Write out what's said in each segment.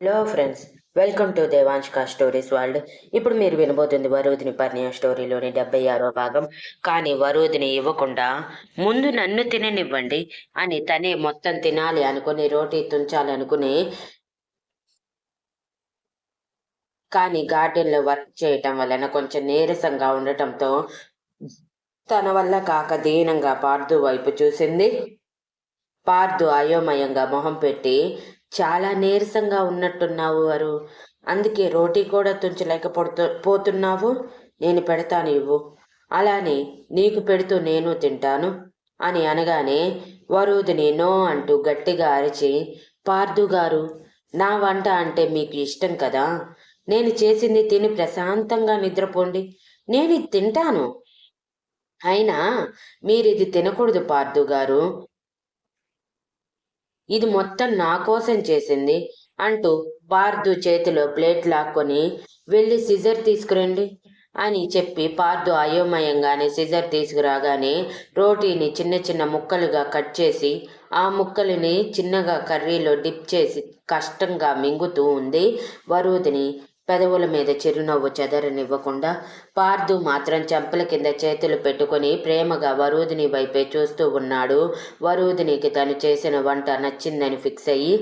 Hello friends welcome to Devanshika stories world ఇప్పుడు మీరు వినబోతుంది వరుదిని పరిణయ స్టోరీలోని డెబ్బై ఆరో భాగం. కానీ వరుదిని ఇవ్వకుండా ముందు నన్ను తిననివ్వండి అని తనే మొత్తం తినాలి అనుకుని రోటీ తుంచాలనుకుని కానీ గార్డెన్లో వర్క్ చేయటం వలన కొంచెం నీరసంగా ఉండటంతో తన వల్ల కాక దీనంగా పార్దు వైపు చూసింది. పార్దు అయోమయంగా మొహం పెట్టి చాలా నీరసంగా ఉన్నట్టున్నావు వారు అందుకే రోటీ కూడా తుంచలేకపోతు పోతున్నావు? నేను పెడతాను ఇవ్వు. అలానే నీకు పెడుతూ నేను తింటాను అని అనగానే వరుదిని నో అంటూ గట్టిగా అరిచి పార్దు గారు నా వంట అంటే మీకు ఇష్టం కదా? నేను చేసింది తిని ప్రశాంతంగా నిద్రపోండి. నేను ఇది తింటాను. అయినా మీరు ఇది తినకూడదు పార్దు గారు. ఇది మొత్తం నా కోసం చేసింది అంటూ పార్దు చేతిలో ప్లేట్ లాక్కొని వెళ్ళి సిజర్ తీసుకురండి అని చెప్పి పార్దు అయోమయంగానే సిజర్ తీసుకురాగానే రోటీని చిన్న చిన్న ముక్కలుగా కట్ చేసి ఆ ముక్కలని చిన్నగా కర్రీలో డిప్ చేసి కష్టంగా మింగుతూ ఉంది వరుదిని పెదవుల మీద చిరునవ్వు చెదరనివ్వకుండా పార్దు మాత్రం చెంపల కింద చేతులు పెట్టుకొని ప్రేమగా వరూధిని వైపే చూస్తూ ఉన్నాడు. వరూధినికి తను చేసిన వంట నచ్చిందని ఫిక్స్ అయ్యి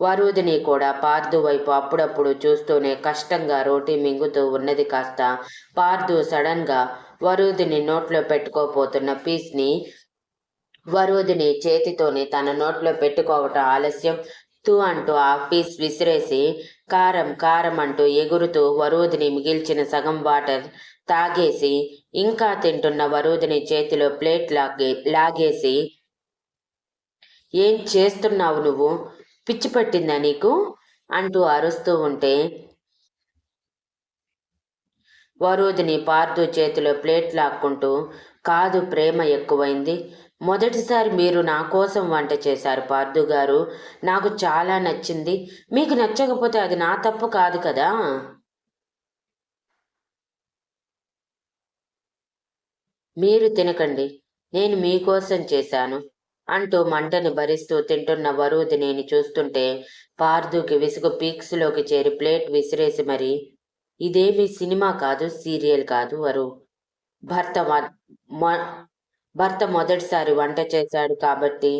వరుదిని కూడా పార్దు వైపు అప్పుడప్పుడు చూస్తూనే కష్టంగా రోటీ మింగుతూ ఉన్నది కాస్త. పార్దు సడన్గా వరూదిని నోట్లో పెట్టుకోపోతున్న పీస్ని వరుదిని చేతితోనే తన నోట్లో పెట్టుకోవటం ఆలస్యం. తూ అంటూ ఆ పీస్ విసిరేసి కారం కారం అంటూ ఎగురుతూ వరూదిని మిగిల్చిన సగం వాటర్ తాగేసి ఇంకా తింటున్న వరూదిని చేతిలో ప్లేట్ లాగే లాగేసి ఏం చేస్తున్నావు నువ్వు? పిచ్చి పట్టిందా నీకు? అంటూ అరుస్తూ ఉంటే వరూదిని పార్దు చేతిలో ప్లేట్ లాక్కుంటూ కాదు ప్రేమ ఎక్కువైంది. మొదటిసారి మీరు నా కోసం వంట చేశారు పార్థు గారు. నాకు చాలా నచ్చింది. మీకు నచ్చకపోతే అది నా తప్పు కాదు కదా? మీరు తినకండి నేను మీకోసం చేశాను అంటూ మంటని భరిస్తూ తింటున్న వరూదినేని చూస్తుంటే పార్థుకి విసుగు పీక్స్లోకి చేరి ప్లేట్ విసిరేసి మరి ఇదేమి సినిమా కాదు సీరియల్ కాదు వరు. భర్త భర్త మొదటిసారి వంట చేశాడు కాబట్టి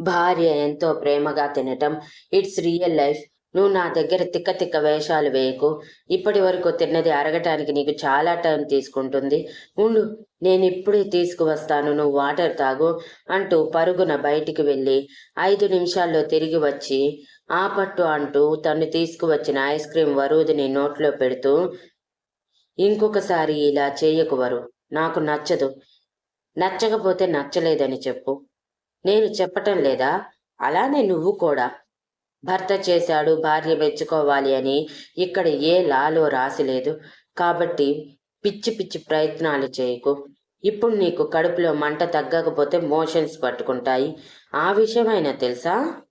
భార్య ఎంతో ప్రేమగా తినటం. It's real life. నువ్వు నా దగ్గర తిక్క తిక్క వేషాలు వేయకు. ఇప్పటి వరకు తిన్నది అరగటానికి నీకు చాలా టైం తీసుకుంటుంది. ఉండు నేను ఇప్పుడే తీసుకువస్తాను. నువ్వు వాటర్ తాగు అంటూ పరుగున బయటికి వెళ్ళి ఐదు నిమిషాల్లో తిరిగి వచ్చి ఆ పట్టు అంటూ తను తీసుకువచ్చిన ఐస్ క్రీం వరుదిని నోట్లో పెడుతూ ఇంకొకసారి ఇలా చేయకు వరు. నాకు నచ్చదు. నచ్చకపోతే నచ్చలేదని చెప్పు. నేను చెప్పటం లేదా? అలానే నువ్వు కూడా. భర్త చేశాడు భార్య మెచ్చుకోవాలి అని ఇక్కడ ఏ లాలో రాసిలేదు కాబట్టి పిచ్చి పిచ్చి ప్రయత్నాలు చేయకు. ఇప్పుడు నీకు కడుపులో మంట తగ్గకపోతే మోషన్స్ పట్టుకుంటాయి. ఆ విషయమైనా తెలుసా?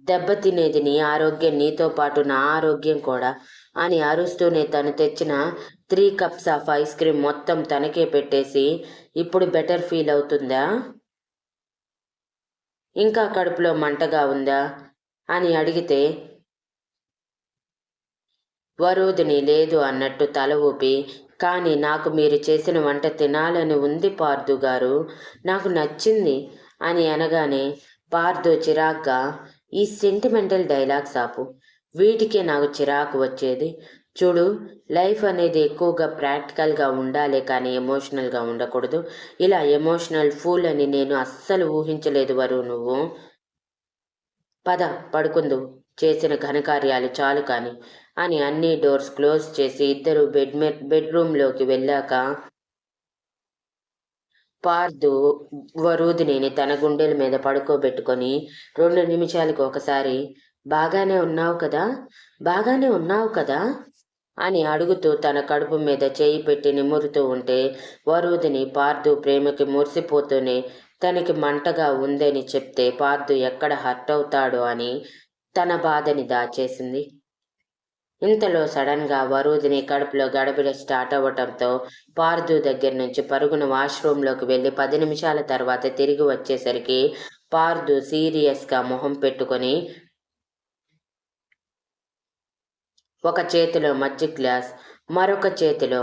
దెబ్బతినేది నీ ఆరోగ్యం నీతో పాటు నా ఆరోగ్యం కూడా అని అరుస్తూనే తను తెచ్చిన three cups of ice cream మొత్తం తనకే పెట్టేసి ఇప్పుడు బెటర్ ఫీల్ అవుతుందా? ఇంకా కడుపులో మంటగా ఉందా? అని అడిగితే వరుదిని లేదు అన్నట్టు తల ఊపి కానీ నాకు మీరు చేసిన వంట తినాలని ఉంది పార్దు గారు. నాకు నచ్చింది అని అనగానే పార్దు చిరాగ్గా ఈ సెంటిమెంటల్ డైలాగ్స్ ఆపు. వీటికే నాకు చిరాకు వచ్చేది. చూడు లైఫ్ అనేది ఎక్కువగా ప్రాక్టికల్గా ఉండాలి కానీ ఎమోషనల్గా ఉండకూడదు. ఇలా ఎమోషనల్ ఫూల్ అని నేను అస్సలు ఊహించలేదు వరు నువ్వు. పద పడుకుందు. చేసిన ఘనకార్యాలు చాలు కానీ. అని అన్ని డోర్స్ క్లోజ్ చేసి ఇద్దరు బెడ్ బెడ్రూమ్లోకి వెళ్ళాక పార్దు వరూదిని తన గుండెల మీద పడుకోబెట్టుకొని రెండు నిమిషాలకు ఒకసారి బాగానే ఉన్నావు కదా? బాగానే ఉన్నావు కదా? అని అడుగుతూ తన కడుపు మీద చేయి పెట్టి నిమురుతూ ఉంటే వరుదిని పార్దు ప్రేమకి మురిసిపోతూనే తనకి మంటగా ఉందని చెప్తే పార్దు ఎక్కడ హర్ట్ అవుతాడో అని తన బాధని దాచేసింది. ఇంతలో సడన్గా వరూదిని కడుపులో గడబిడ స్టార్ట్ అవ్వటంతో పార్దు దగ్గర నుంచి పరుగున వాష్రూమ్లోకి వెళ్ళి పది నిమిషాల తర్వాత తిరిగి వచ్చేసరికి పార్దు సీరియస్గా మొహం పెట్టుకొని ఒక చేతిలో మజ్జి గ్లాస్ మరొక చేతిలో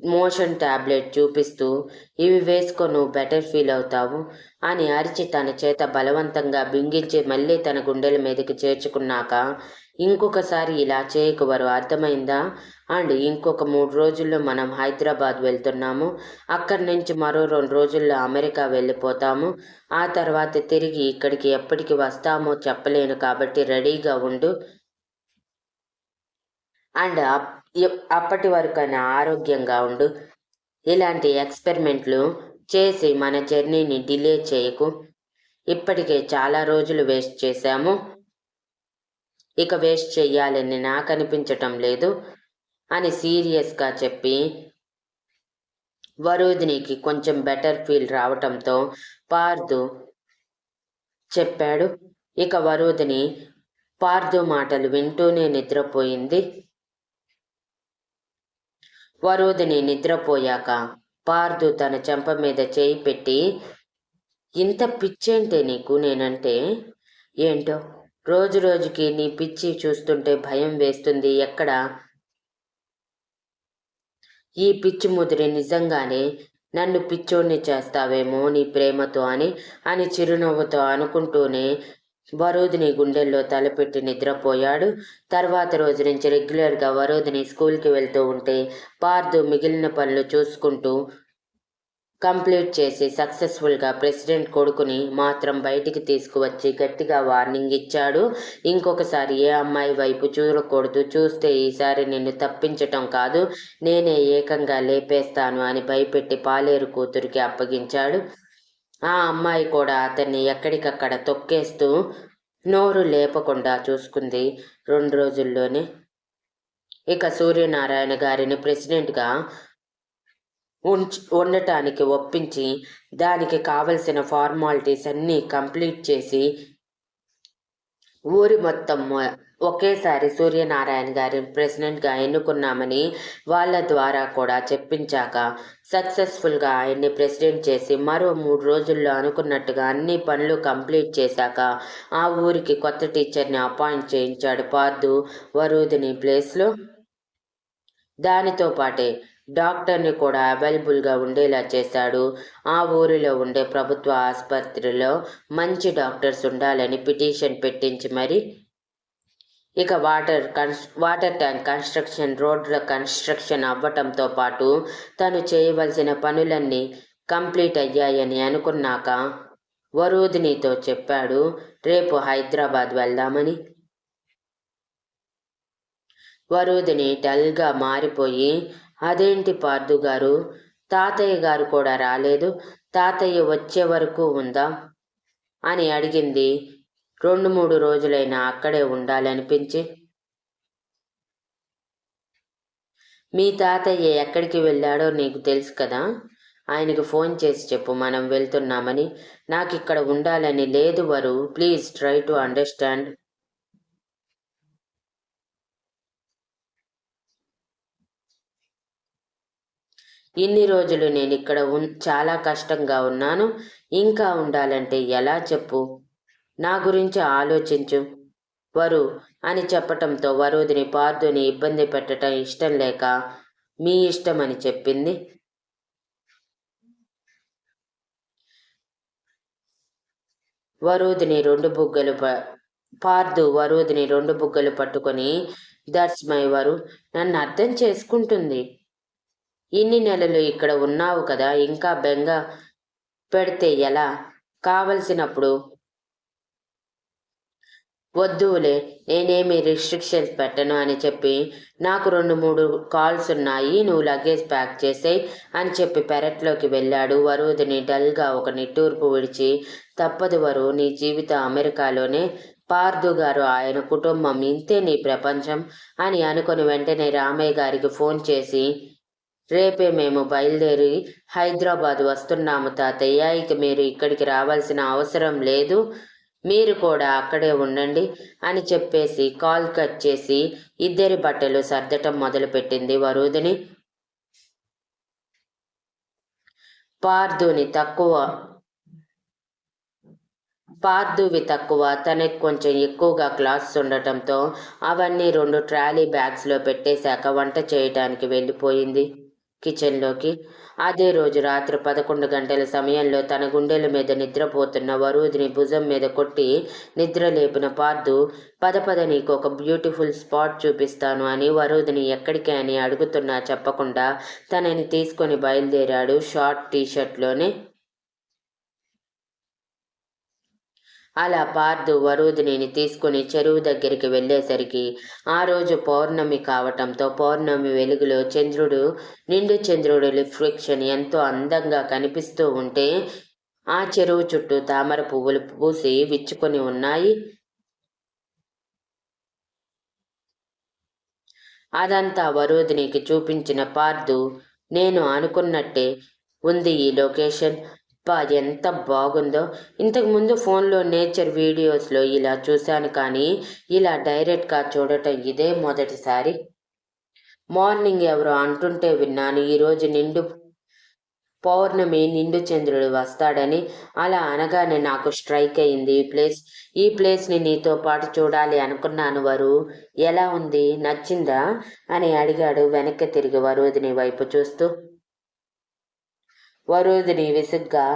మోషన్ టాబ్లెట్ చూపిస్తూ ఇవి వేసుకో నువ్వు బెటర్ ఫీల్ అవుతావు అని అరిచి తన చేత బలవంతంగా బింగించి మళ్ళీ తన గుండెల మీదకి చేర్చుకున్నాక ఇంకొకసారి ఇలా చేయకవరు అర్థమైందా? అండ్ ఇంకొక మూడు రోజుల్లో మనం హైదరాబాద్ వెళ్తున్నాము అక్కడి నుంచి మరో రెండు రోజుల్లో అమెరికా వెళ్ళిపోతాము ఆ తర్వాత తిరిగి ఇక్కడికి ఎప్పటికి వస్తామో చెప్పలేను కాబట్టి రెడీగా ఉండు అండ్ అప్పటి వరకైనా ఆరోగ్యంగా ఉండు. ఇలాంటి ఎక్స్పెరిమెంట్లు చేసి మన జర్నీని డిలే చేయకు. ఇప్పటికే చాలా రోజులు వేస్ట్ చేశాము. ఇక వేస్ట్ చెయ్యాలని నాకు అనిపించటం లేదు అని సీరియస్గా చెప్పి వరుదినికి కొంచెం బెటర్ ఫీల్ రావటంతో పార్దు చెప్పాడు. ఇక వరుదిని పార్దు మాటలు వింటూనే నిద్రపోయింది. వరుదిని నిద్రపోయాక పార్దు తన చెంప మీద చేయి పెట్టి ఇంత పిచ్చేంటే నీకు నేనంటే? ఏంటో? రోజు రోజుకి నీ పిచ్చి చూస్తుంటే భయం వేస్తుంది. ఎక్కడ? ఈ పిచ్చి ముదిరి నిజంగానే నన్ను పిచ్చోడిని చేస్తావేమో నీ ప్రేమతో అని అని చిరునవ్వుతో అనుకుంటూనే వరోధిని గుండెల్లో తలపెట్టి నిద్రపోయాడు. తర్వాత రోజు నుంచి రెగ్యులర్గా వరోధిని స్కూల్కి వెళ్తూ ఉంటే పార్దు మిగిలిన పనులు చూసుకుంటూ కంప్లీట్ చేసి సక్సెస్ఫుల్గా ప్రెసిడెంట్ కొడుకుని మాత్రం బయటికి తీసుకువచ్చి గట్టిగా వార్నింగ్ ఇచ్చాడు. ఇంకొకసారి ఏ అమ్మాయి వైపు చూడకూడదు చూస్తే ఈసారి నిన్ను తప్పించటం కాదు నేనే ఏకంగా లేపేస్తాను అని భయపెట్టి పాలేరు కూతురికి అప్పగించాడు. ఆ అమ్మాయి కూడా అతన్ని ఎక్కడికక్కడ తొక్కేస్తూ నోరు లేపకుండా చూసుకుంది. రెండు రోజుల్లోనే. ఇక సూర్యనారాయణ గారిని ప్రెసిడెంట్గా ఉండటానికి ఒప్పించి దానికి కావలసిన ఫార్మాలిటీస్ అన్నీ కంప్లీట్ చేసి ఊరి మొత్తం ఒకేసారి సూర్యనారాయణ గారి ప్రెసిడెంట్గా ఎన్నుకున్నామని వాళ్ళ ద్వారా కూడా చెప్పించాక సక్సెస్ఫుల్గా ఆయన్ని ప్రెసిడెంట్ చేసి మరో మూడు రోజుల్లో అనుకున్నట్టుగా అన్ని పనులు కంప్లీట్ చేశాక ఆ ఊరికి కొత్త టీచర్ని అపాయింట్ చేయించాడు పార్దు వరూదిని ప్లేస్లో. దానితో పాటే డాక్టర్ని కూడా అవైలబుల్గా ఉండేలా చేశాడు. ఆ ఊరిలో ఉండే ప్రభుత్వ ఆసుపత్రిలో మంచి డాక్టర్స్ ఉండాలని పిటిషన్ పెట్టించి మరి ఇక వాటర్ కన్స్ వాటర్ ట్యాంక్ కన్స్ట్రక్షన్ రోడ్ల కన్స్ట్రక్షన్ అవ్వటంతో పాటు తను చేయవలసిన పనులన్నీ కంప్లీట్ అయ్యాయని అనుకున్నాక వరూధినితో చెప్పాడు. రేపు హైదరాబాద్ వెళ్దామని. వరూధిని డల్గా మారిపోయి అదేంటి పార్దు గారు? తాతయ్య గారు కూడా రాలేదు. తాతయ్య వచ్చే వరకు ఉందా? అని అడిగింది. రెండు మూడు రోజులైనా అక్కడే ఉండాలనిపించి. మీ తాతయ్య ఎక్కడికి వెళ్ళాడో నీకు తెలుసు కదా? ఆయనకి ఫోన్ చేసి చెప్పు మనం వెళ్తున్నామని. నాకు ఇక్కడ ఉండాలని లేదు వరు. ప్లీజ్ ట్రై టు అండర్స్టాండ్ ఇన్ని రోజులు నేను ఇక్కడ ఉన్ చాలా కష్టంగా ఉన్నాను. ఇంకా ఉండాలంటే ఎలా చెప్పు? నా గురించి ఆలోచించు. వరు అని చెప్పటంతో వరుదిని పార్థుని ఇబ్బంది పెట్టడం ఇష్టం లేక మీ ఇష్టం అని చెప్పింది. వరుదిని రెండు బుగ్గలు పార్దు వరుదిని రెండు బుగ్గలు పట్టుకొని దట్స్ మై వరు నన్ను అర్థం చేసుకుంటుంది. ఇన్ని నెలలు ఇక్కడ ఉన్నావు కదా ఇంకా బెంగ పెడితే ఎలా? కావలసినప్పుడు వద్దులే నేనేమి రిస్ట్రిక్షన్స్ పెట్టను అని చెప్పి నాకు రెండు మూడు కాల్స్ ఉన్నాయి నువ్వు లగేజ్ ప్యాక్ చేసేయి అని చెప్పి పెరట్లోకి వెళ్ళాడు. వరుదిని డల్గా ఒక నిట్టూర్పు విడిచి తప్పదు వరు నీ జీవిత అమెరికాలోనే. పార్దు గారు ఆయన కుటుంబం ఇంతే నీ ప్రపంచం అని అనుకుని వెంటనే రామయ్య గారికి ఫోన్ చేసి రేపే మేము బయలుదేరి హైదరాబాద్ వస్తున్నాము తాతయ్య. ఇక మీరు ఇక్కడికి రావాల్సిన అవసరం లేదు. మీరు కూడా అక్కడే ఉండండి అని చెప్పేసి కాల్ కట్ చేసి ఇద్దరి బట్టలు సర్దటం మొదలుపెట్టింది వరుదిని. పార్దుని తక్కువ పార్దువి తక్కువ తనకి కొంచెం ఎక్కువగా క్లాస్ ఉండటంతో అవన్నీ రెండు ట్రాలీ బ్యాగ్స్లో పెట్టేశాక వంట చేయటానికి వెళ్ళిపోయింది. కిచెన్లోకి. అదే రోజు రాత్రి పదకొండు గంటల సమయంలో తన గుండెల మీద నిద్రపోతున్న వరుదిని భుజం మీద కొట్టి నిద్ర లేపిన పార్థు పద పద నీకు ఒక బ్యూటిఫుల్ స్పాట్ చూపిస్తాను అని వరుదిని ఎక్కడికి అని అడుగుతున్నా చెప్పకుండా తనని తీసుకొని బయలుదేరాడు షార్ట్ టీషర్ట్లోనే. అలా పార్థు వరుదినిని తీసుకుని చెరువు దగ్గరికి వెళ్ళేసరికి ఆ రోజు పౌర్ణమి కావటంతో పౌర్ణమి వెలుగులో చంద్రుడు నిండు చంద్రుడు రిఫ్లెక్షన్ ఎంతో అందంగా కనిపిస్తూ ఉంటే ఆ చెరువు చుట్టూ తామర పువ్వులు పూసి విచ్చుకొని ఉన్నాయి. అదంతా వరుదినికి చూపించిన పార్థు నేను అనుకున్నట్టే ఉంది ఈ లొకేషన్. అబ్బా ఎంత బాగుందో. ఇంతకుముందు ఫోన్లో నేచర్ వీడియోస్లో ఇలా చూశాను కానీ ఇలా డైరెక్ట్గా చూడటం ఇదే మొదటిసారి. మార్నింగ్ ఎవరో అంటుంటే విన్నాను ఈరోజు నిండు పౌర్ణమి నిండు చంద్రుడు వస్తాడని. అలా అనగానే నాకు స్ట్రైక్ అయింది. ఈ ప్లేస్ ఈ ప్లేస్ని నీతో పాటు చూడాలి అనుకున్నాను వరు. ఎలా ఉంది? నచ్చిందా? అని అడిగాడు వెనక్కి తిరిగి వరుదిని వైపు చూస్తూ. వరుదిని విసుగ్గా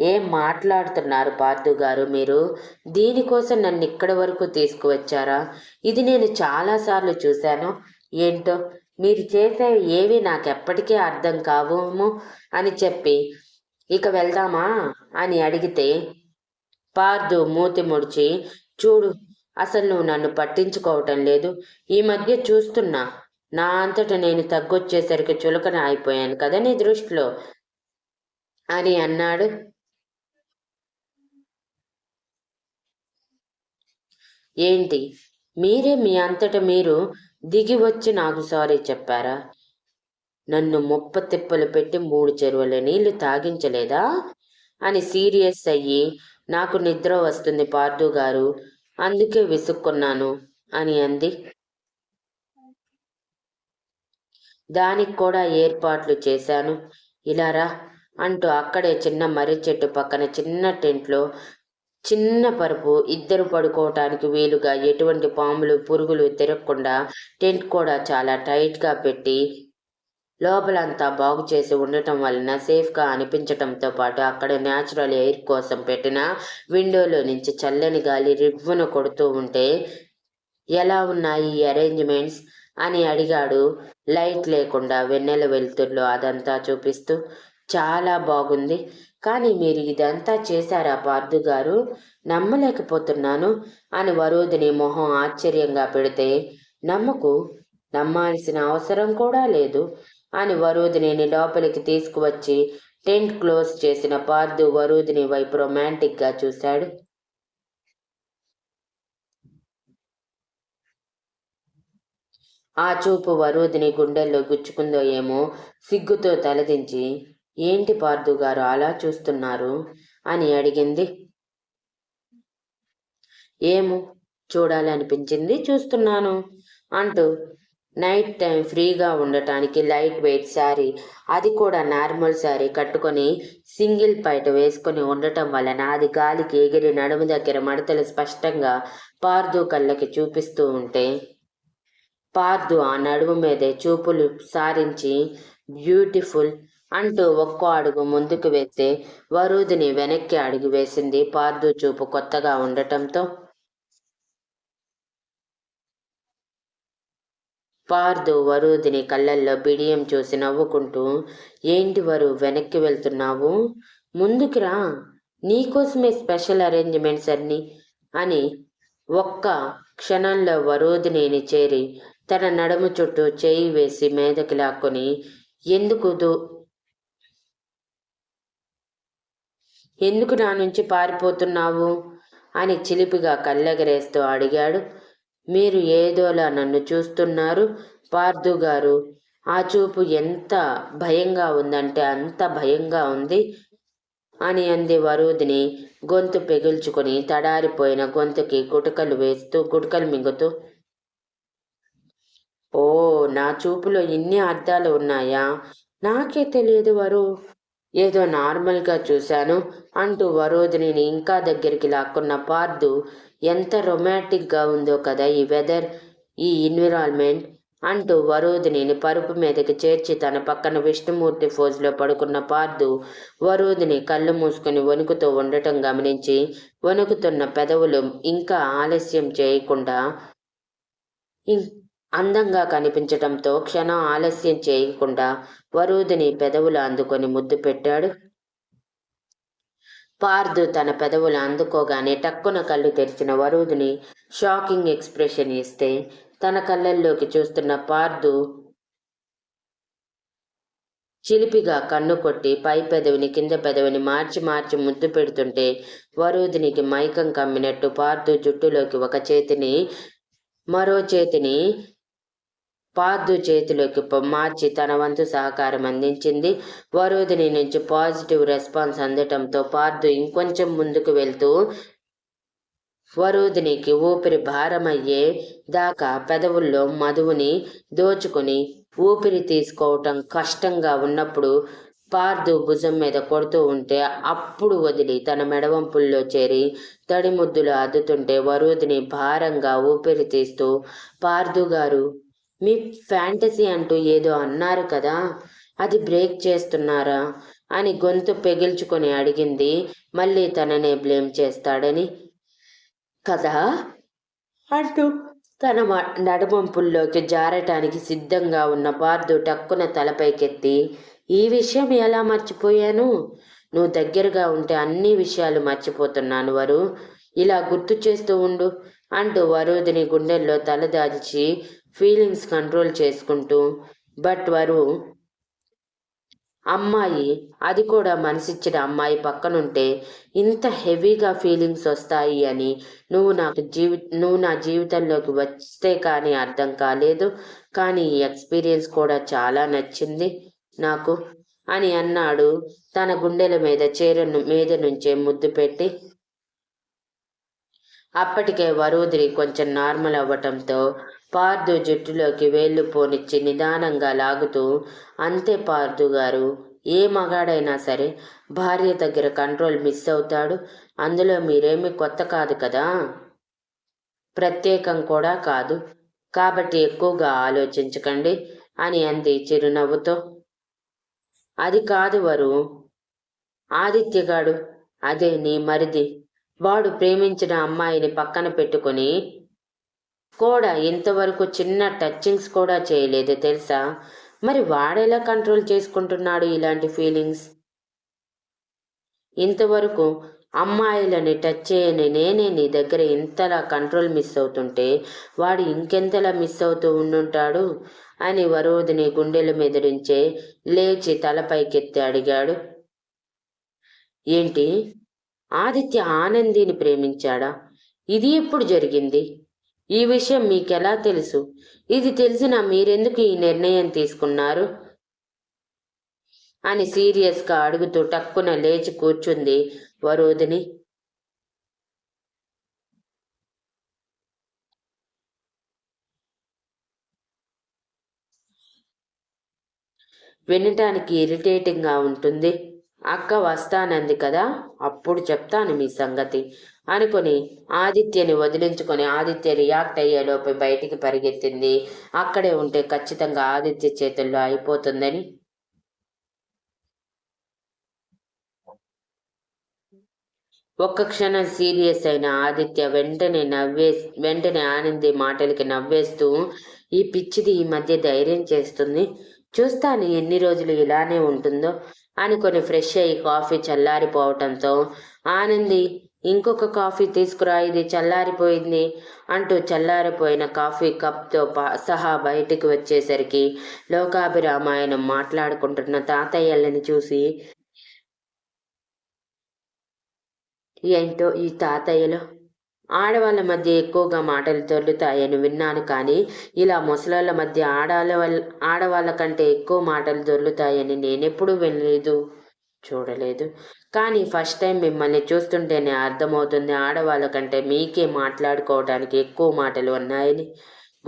ఏం మాట్లాడుతున్నారు పార్థు గారు మీరు? దీనికోసం నన్ను ఇక్కడి వరకు తీసుకువచ్చారా? ఇది నేను చాలాసార్లు చూశాను. ఏంటో మీరు చేసే ఏవి నాకెప్పటికీ అర్థం కావుము అని చెప్పి ఇక వెళ్దామా అని అడిగితే పార్థు మూతి ముడిచి చూడు అసలు నువ్వు నన్ను పట్టించుకోవటం లేదు. ఈ మధ్య చూస్తున్నా. నా అంతట నేను తగ్గొచ్చేసరికి చులకన అయిపోయాను కదా నీ దృష్టిలో? అని అన్నాడు. ఏంటి? మీరే మీ అంతట మీరు దిగి వచ్చి నాకు సారీ చెప్పారా? నన్ను ముప్ప తిప్పలు పెట్టి మూడు చెరువుల నీళ్ళు తాగించలేదా? అని సీరియస్ అయ్యి నాకు నిద్ర వస్తుంది పార్థు గారు అందుకే విసుక్కున్నాను అని అంది. దానికి కూడా ఏర్పాట్లు చేశాను. ఇలా రా అంటూ అక్కడే చిన్న మర్రి చెట్టు పక్కన చిన్న టెంట్లో చిన్న పరుపు ఇద్దరు పడుకోవటానికి వీలుగా ఎటువంటి పాములు పురుగులు తిరగకుండా టెంట్ కూడా చాలా టైట్గా పెట్టి లోపలంతా బాగు చేసి ఉండటం వలన సేఫ్గా అనిపించటంతో పాటు అక్కడ న్యాచురల్ ఎయిర్ కోసం పెట్టిన విండోలో నుంచి చల్లని గాలి రివ్వును కొడుతూ ఉంటే ఎలా ఉన్నాయి అరేంజ్మెంట్స్? అని అడిగాడు. లైట్ లేకుండా వెన్నెల వెలుతుర్లో అదంతా చూపిస్తూ చాలా బాగుంది. కానీ మీరు ఇదంతా చేశారా పార్థు గారు? నమ్మలేకపోతున్నాను. అని వరోధిని మొహం ఆశ్చర్యంగా పెడితే నమ్మకు నమ్మాల్సిన అవసరం కూడా లేదు అని వరోధిని లోపలికి తీసుకువచ్చి టెంట్ క్లోజ్ చేసిన పార్థు వరోధిని వైపు రొమాంటిక్గా చూశాడు. ఆ చూపు వరోధిని గుండెల్లో గుచ్చుకుందో ఏమో సిగ్గుతో తలదించి ఏంటి పార్దు గారు అలా చూస్తున్నారు? అని అడిగింది. ఏమో చూడాలనిపించింది చూస్తున్నాను అంటూ నైట్ టైం ఫ్రీగా ఉండటానికి లైట్ వెయిట్ శారీ అది కూడా నార్మల్ శారీ కట్టుకొని సింగిల్ పైట వేసుకొని ఉండటం వలన అది గాలికి ఎగిరి నడుము దగ్గర మడతలు స్పష్టంగా పార్దు కళ్ళకి చూపిస్తూ ఉంటే పార్దు ఆ నడుము మీదే చూపులు సారించి బ్యూటిఫుల్ అంటూ ఒక్కో అడుగు ముందుకు వేస్తే వరుదిని వెనక్కి అడుగు వేసింది పార్దు చూపు కొత్తగా ఉండటంతో. పార్దు వరుదిని కళ్ళల్లో బిడియం చూసి నవ్వుకుంటూ ఏంటి వరు వెనక్కి వెళ్తున్నావు? ముందుకు రా. నీకోసమే స్పెషల్ అరేంజ్మెంట్స్ అన్ని అని ఒక్క క్షణంలో వరోధిని చేరి తన నడుము చుట్టూ చేయి వేసి మీదకి లాక్కొని ఎందుకు ఎందుకు నా నుంచి పారిపోతున్నావు? అని చిలిపిగా కళ్ళెగరేస్తూ అడిగాడు. మీరు ఏదోలా నన్ను చూస్తున్నారు పార్థు గారు. ఆ చూపు ఎంత భయంగా ఉందంటే అంత భయంగా ఉంది అని అంది వరుదిని గొంతు పెగిల్చుకొని తడారిపోయిన గొంతుకి గుటకలు వేస్తూ గుటకలు మింగుతూ ఓ నా చూపులో ఇన్ని అర్థాలు ఉన్నాయా? నాకే తెలియదు వరు. ఏదో నార్మల్గా చూశాను అంటూ వరోధిని ఇంకా దగ్గరికి లాక్కున్న పార్దు ఎంత రొమాంటిక్గా ఉందో కదా ఈ వెదర్ ఈ ఎన్విరాన్మెంట్ అంటూ వరోధిని పరుపు మీదకి చేర్చి తన పక్కన విష్ణుమూర్తి ఫోజ్లో పడుకున్న పార్దు వరోధిని కళ్ళు మూసుకుని వణుకుతూ ఉండటం గమనించి వణుకుతున్న పెదవులు ఇంకా ఆలస్యం చేయకుండా అందంగా కనిపించటంతో క్షణం ఆలస్యం చేయకుండా వరూధిని పెదవులు అందుకొని ముద్దు పెట్టాడు. పార్దు తన పెదవులు అందుకోగానే టక్కున కళ్ళు తెరిచిన వరూధిని షాకింగ్ ఎక్స్ప్రెషన్ ఇస్తే తన కళ్ళల్లోకి చూస్తున్న పార్దు చిలిపిగా కన్ను కొట్టి పై పెదవిని కింద పెదవిని మార్చి మార్చి ముద్దు పెడుతుంటే వరూధినికి మైకం కమ్మినట్టు పార్దు జుట్టులోకి ఒక చేతిని మరో చేతిని పార్థు చేతిలోకి మార్చి తన వంతు సహకారం అందించింది. వరోధిని నుంచి పాజిటివ్ రెస్పాన్స్ అందటంతో పార్థు ఇంకొంచెం ముందుకు వెళ్తూ వరోధినికి ఊపిరి భారమయ్యే దాకా పెదవుల్లో మధువుని దోచుకుని ఊపిరి తీసుకోవటం కష్టంగా ఉన్నప్పుడు పార్దు భుజం మీద కొడుతూ ఉంటే అప్పుడు వదిలి తన మెడవంపుల్లో చేరి తడి ముద్దులు అద్దుతుంటే వరుదిని భారంగా ఊపిరి తీస్తూ పార్దు గారు మీ ఫ్యాంటసీ అంటూ ఏదో అన్నారు కదా అది బ్రేక్ చేస్తున్నారా అని గొంతు పెగిల్చుకొని అడిగింది. మళ్ళీ తననే బ్లేమ్ చేస్తాడని. కదా? అంటూ తన నడుమంపుల్లోకి జారటానికి సిద్ధంగా ఉన్న పార్దు టక్కున తలపైకెత్తి ఈ విషయం ఎలా మర్చిపోయాను? నువ్వు దగ్గరగా ఉంటే అన్ని విషయాలు మర్చిపోతున్నాను వరు. ఇలా గుర్తు చేస్తూ ఉండు. అంటూ వరుదిని గుండెల్లో తలదాచి ఫీలింగ్స్ కంట్రోల్ చేసుకుంటూ. బట్ వరు అమ్మాయి అది కూడా మనసిచ్చిన అమ్మాయి పక్కనుంటే ఇంత హెవీగా ఫీలింగ్స్ వస్తాయి అని నువ్వు నాకు జీవి నువ్వు నా జీవితంలోకి వస్తే కానీ అర్థం కాలేదు. కానీ ఈ ఎక్స్పీరియన్స్ కూడా చాలా నచ్చింది నాకు అని అన్నాడు తన గుండెల మీద చీరను మీద నుంచే ముద్దు పెట్టి. అప్పటికే వరుదిరి కొంచెం నార్మల్ అవ్వటంతో పార్దు జుట్టులోకి వేళ్ళు పోనిచ్చి నిదానంగా లాగుతూ అంతే పార్దు గారు ఏ మగాడైనా సరే భార్య దగ్గర కంట్రోల్ మిస్ అవుతాడు. అందులో మీరేమి కొత్త కాదు కదా? ప్రత్యేకం కూడా కాదు. కాబట్టి ఎక్కువగా ఆలోచించకండి అని అంది చిరునవ్వుతో. అది కాదు వరు ఆదిత్యగాడు అదే నీ మరిది. వాడు ప్రేమించిన అమ్మాయిని పక్కన పెట్టుకుని కూడా ఇంతవరకు చిన్న టచ్చింగ్స్ కూడా చేయలేదు తెలుసా? మరి వాడెలా కంట్రోల్ చేసుకుంటున్నాడు ఇలాంటి ఫీలింగ్స్? ఇంతవరకు అమ్మాయిలని టచ్ చేయని నేనే నీ దగ్గర ఇంతలా కంట్రోల్ మిస్ అవుతుంటే వాడు ఇంకెంతలా మిస్ అవుతూ ఉండుంటాడు? అని వరోధిని గుండెల మెదిరించే లేచి తలపైకెత్తి అడిగాడు. ఏంటి? ఆదిత్య ఆనందిని ప్రేమించాడా? ఇది ఎప్పుడు జరిగింది? ఈ విషయం మీకెలా తెలుసు? ఇది తెలిసిన మీరెందుకు ఈ నిర్ణయం తీసుకున్నారు? అని సీరియస్గా అడుగుతూ టక్కున లేచి కూర్చుంది వరోధిని వినటానికి ఇరిటేటింగ్గా ఉంటుంది. అక్క వస్తానంది కదా అప్పుడు చెప్తాను మీ సంగతి అనుకుని ఆదిత్యని వదిలించుకొని ఆదిత్య రియాక్ట్ అయ్యేలోపు బయటికి పరిగెత్తింది. అక్కడే ఉంటే ఖచ్చితంగా ఆదిత్య చేతుల్లో అయిపోతుందని. ఒక్క క్షణం సీరియస్ అయిన ఆదిత్య వెంటనే నవ్వే వెంటనే ఆనంది మాటలకి నవ్వేస్తూ ఈ పిచ్చిది ఈ మధ్య ధైర్యం చేస్తుంది. చూస్తాను ఎన్ని రోజులు ఇలానే ఉంటుందో. అనుకొని ఫ్రెష్ అయ్యి కాఫీ చల్లారిపోవటంతో ఆనంది ఇంకొక కాఫీ తీసుకురా ఇది చల్లారిపోయింది అంటూ చల్లారిపోయిన కాఫీ కప్తో సహా బయటికి వచ్చేసరికి లోకాభిరామాయణం మాట్లాడుకుంటున్న తాతయ్యలని చూసి ఏంటో ఈ తాతయ్యలో ఆడవాళ్ళ మధ్య ఎక్కువగా మాటలు దొర్లుతాయని విన్నాను కానీ ఇలా ముసలాళ్ళ మధ్య ఆడవాళ్ళ ఆడవాళ్ళ కంటే ఎక్కువ మాటలు దొర్లుతాయని నేనెప్పుడూ వినలేదు చూడలేదు. కానీ ఫస్ట్ టైం మిమ్మల్ని చూస్తుంటేనే అర్థమవుతుంది ఆడవాళ్ళ కంటే మీకే మాట్లాడుకోవడానికి ఎక్కువ మాటలు ఉన్నాయని.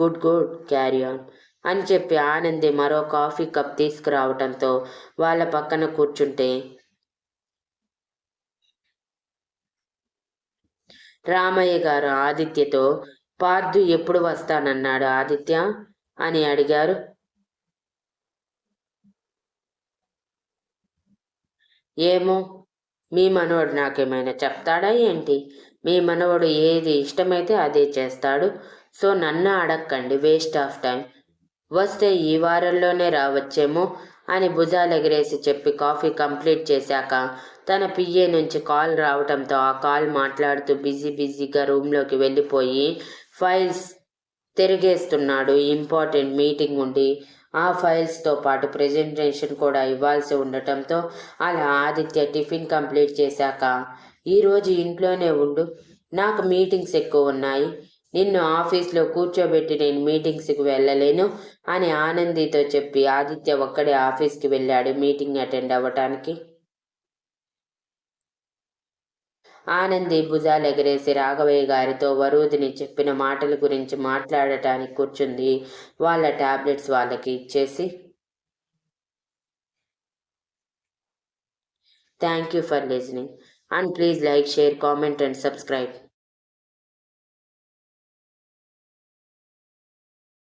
గుడ్ గుడ్ క్యారీ ఆన్ అని చెప్పి ఆనంది మరో కాఫీ కప్ తీసుకురావటంతో వాళ్ళ పక్కన కూర్చుంటే రామయ్య గారు ఆదిత్యతో పార్థు ఎప్పుడు వస్తానన్నాడు ఆదిత్య? అని అడిగారు. ఏమో మీ మనవడు నాకేమైనా చెప్తాడా ఏంటి? మీ మనవడు ఏది ఇష్టమైతే అదే చేస్తాడు. సో నన్ను అడక్కండి వేస్ట్ ఆఫ్ టైం. వస్తే ఈ వారంలోనే రావచ్చేమో అని భుజాలు ఎగిరేసి చెప్పి కాఫీ కంప్లీట్ చేశాక తన పిఏ నుంచి కాల్ రావటంతో ఆ కాల్ మాట్లాడుతూ బిజీ బిజీగా రూమ్లోకి వెళ్ళిపోయి ఫైల్స్ తిరిగేస్తున్నాడు. ఇంపార్టెంట్ మీటింగ్ ఉండి ఆ ఫైల్స్తో పాటు ప్రజెంటేషన్ కూడా ఇవ్వాల్సి ఉండటంతో అలా ఆదిత్య టిఫిన్ కంప్లీట్ చేశాక ఈరోజు ఇంట్లోనే ఉండు నాకు మీటింగ్స్ ఎక్కువ ఉన్నాయి. నిన్ను ఆఫీస్లో కూర్చోబెట్టి నేను మీటింగ్స్కి వెళ్ళలేను అని ఆనందితో చెప్పి ఆదిత్య ఒక్కడే ఆఫీస్కి వెళ్ళాడు మీటింగ్ అటెండ్ అవ్వటానికి. ఆనంది భుజాలెగరేసి రాఘవయ్య గారితో వరుదిని చెప్పిన మాటల గురించి మాట్లాడటానికి కూర్చుంది. వాళ్ళ టాబ్లెట్స్ వాళ్ళకి ఇచ్చేసి thank you for listening and please like share comment and subscribe